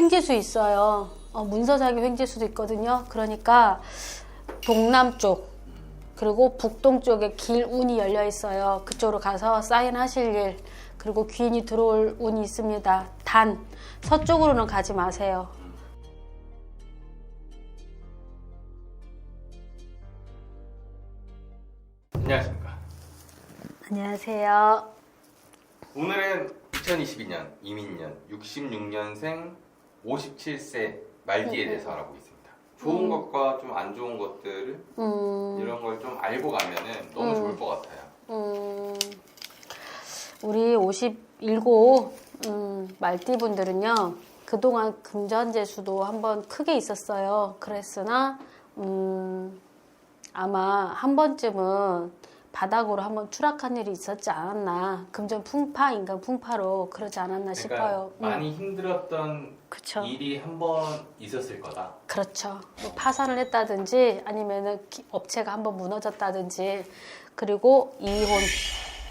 횡재수 있어요. 어, 문서작이 횡재수도 있거든요. 그러니까 동남쪽 그리고 북동쪽에 길 운이 열려 있어요. 그쪽으로 가서 사인하실 일 그리고 귀인이 들어올 운이 있습니다. 단 서쪽으로는 가지 마세요. 안녕하십니까. 안녕하세요. 오늘은 2022년 이민년 66년생 57세 말디에 대해서 알아보겠습니다. 좋은 것과 좀 안 좋은 것들을 음, 이런 걸 좀 알고 가면은 너무 음. 좋을 것 같아요. 음, 우리 57 음, 말띠 분들은요 그동안 금전재수도 한번 크게 있었어요. 그랬으나 음, 아마 한 번쯤은 바닥으로 한번 추락한 일이 있었지 않았나 금전 풍파 인간 풍파로 그러지 않았나 싶어요. 음, 많이 힘들었던 그렇죠. 일이 한 번 있었을 거다. 그렇죠. 뭐 파산을 했다든지 아니면은 기- 업체가 한번 무너졌다든지 그리고 이혼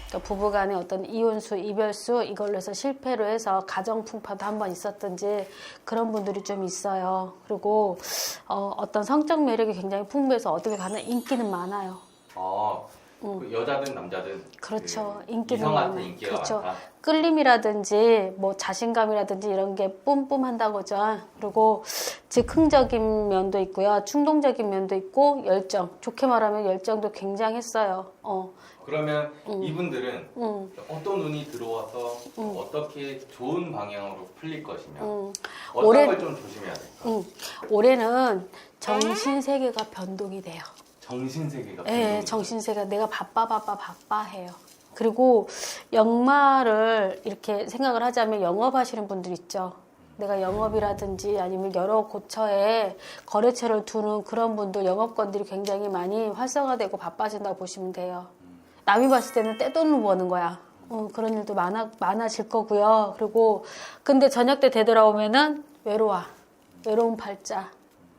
그러니까 부부간의 어떤 이혼수, 이별수 이걸로 해서 실패로 해서 가정 풍파도 한번 있었든지 그런 분들이 좀 있어요. 그리고 어, 어떤 성적 매력이 굉장히 풍부해서 어떻게 가나 인기는 많아요. 아, 그 여자든 남자든 음. 그렇죠. 그 인기는 이성한테. 인기가 그렇죠. 많다. 끌림이라든지 뭐 자신감이라든지 이런 게 뿜뿜한다고죠. 그리고 즉흥적인 면도 있고요. 충동적인 면도 있고 열정. 좋게 말하면 열정도 굉장했어요. 어. 그러면 이분들은 음. 어떤 운이 들어와서 어떻게 좋은 방향으로 풀릴 것이며 음. 어떤 올해- 걸좀 조심해야 될까? 음. 올해는 정신 세계가 변동이 돼요. 정신 세계가 예, 정신세가 내가 바빠 바빠 바빠 해요. 그리고 영마를 이렇게 생각을 하자면 영업하시는 분들 있죠. 내가 영업이라든지 아니면 여러 고처에 거래처를 두는 그런 분들 영업권들이 굉장히 많이 활성화되고 바빠진다고 보시면 돼요. 남이 봤을 때는 떼돈을 버는 거야. 어, 그런 일도 많아, 많아질 거고요. 그리고 근데 저녁 때 되돌아오면은 외로워. 외로운 팔자.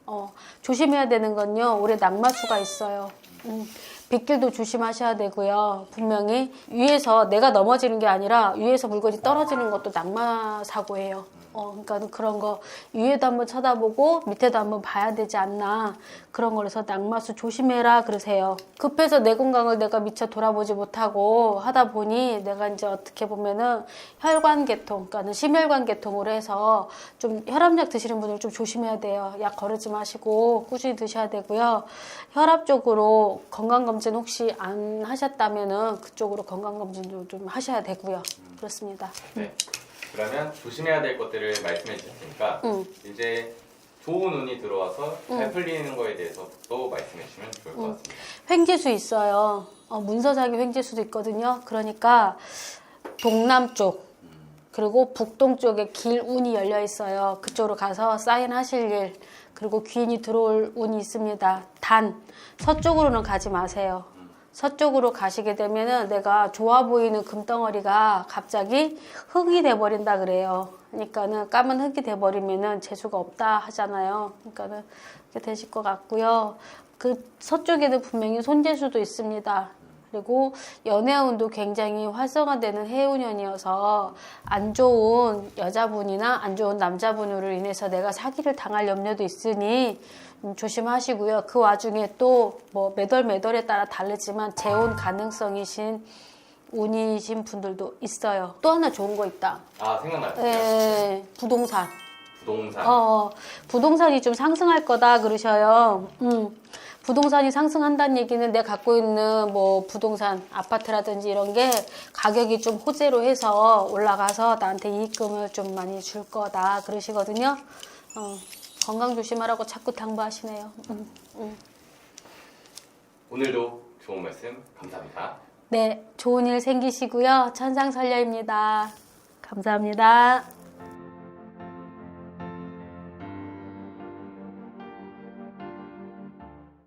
어, 조심해야 되는 건요. 올해 낙마수가 있어요. 음, 빗길도 조심하셔야 되고요. 분명히 위에서 내가 넘어지는 게 아니라 위에서 물건이 떨어지는 것도 낙마 사고예요. 어, 그러니까 그런 거 위에도 한번 쳐다보고 밑에도 한번 봐야 되지 않나 그런 거라서 낙마수 조심해라 그러세요. 급해서 내 건강을 내가 미처 돌아보지 못하고 하다 보니 내가 이제 어떻게 보면은 혈관 계통, 그러니까는 심혈관 계통으로 해서 좀 혈압약 드시는 분들 좀 조심해야 돼요. 약 거르지 마시고 꾸준히 드셔야 되고요. 혈압 쪽으로 건강 검진 혹시 안 하셨다면은 그쪽으로 건강 검진도 좀 하셔야 되고요. 그렇습니다. 네. 그러면 조심해야 될 것들을 말씀해 주셨으니까 음. 이제 좋은 운이 들어와서 잘 풀리는 거에 대해서 또 말씀해 주시면 좋을 것 같습니다. 횡재수 있어요. 어, 문서작이 횡재수도 있거든요. 그러니까 동남쪽 그리고 북동쪽에 길 운이 열려 있어요. 그쪽으로 가서 사인하실 일 그리고 귀인이 들어올 운이 있습니다. 단 서쪽으로는 가지 마세요. 서쪽으로 가시게 되면은 내가 좋아 보이는 금덩어리가 갑자기 흙이 돼버린다 그래요. 그러니까는 까만 흙이 돼버리면은 재수가 없다 하잖아요. 그러니까는 되실 것 같고요. 그 서쪽에도 분명히 손재수도 있습니다. 그리고 연애운도 굉장히 활성화되는 해운년이어서 안 좋은 여자분이나 안 좋은 남자분으로 인해서 내가 사기를 당할 염려도 있으니 음, 조심하시고요. 그 와중에 또 뭐 매달 매달에 따라 다르지만 재혼 가능성이신 운이신 분들도 있어요. 또 하나 좋은 거 있다. 아 생각났어요. 예, 부동산. 부동산. 어, 부동산이 좀 상승할 거다 그러셔요. 음, 부동산이 상승한다는 얘기는 내가 갖고 있는 뭐 부동산, 아파트라든지 이런 게 가격이 좀 호재로 해서 올라가서 나한테 이익금을 좀 많이 줄 거다 그러시거든요. 어, 건강 조심하라고 자꾸 당부하시네요. 음, 음. 오늘도 좋은 말씀 감사합니다. 네, 좋은 일 생기시고요. 천상설녀입니다. 감사합니다.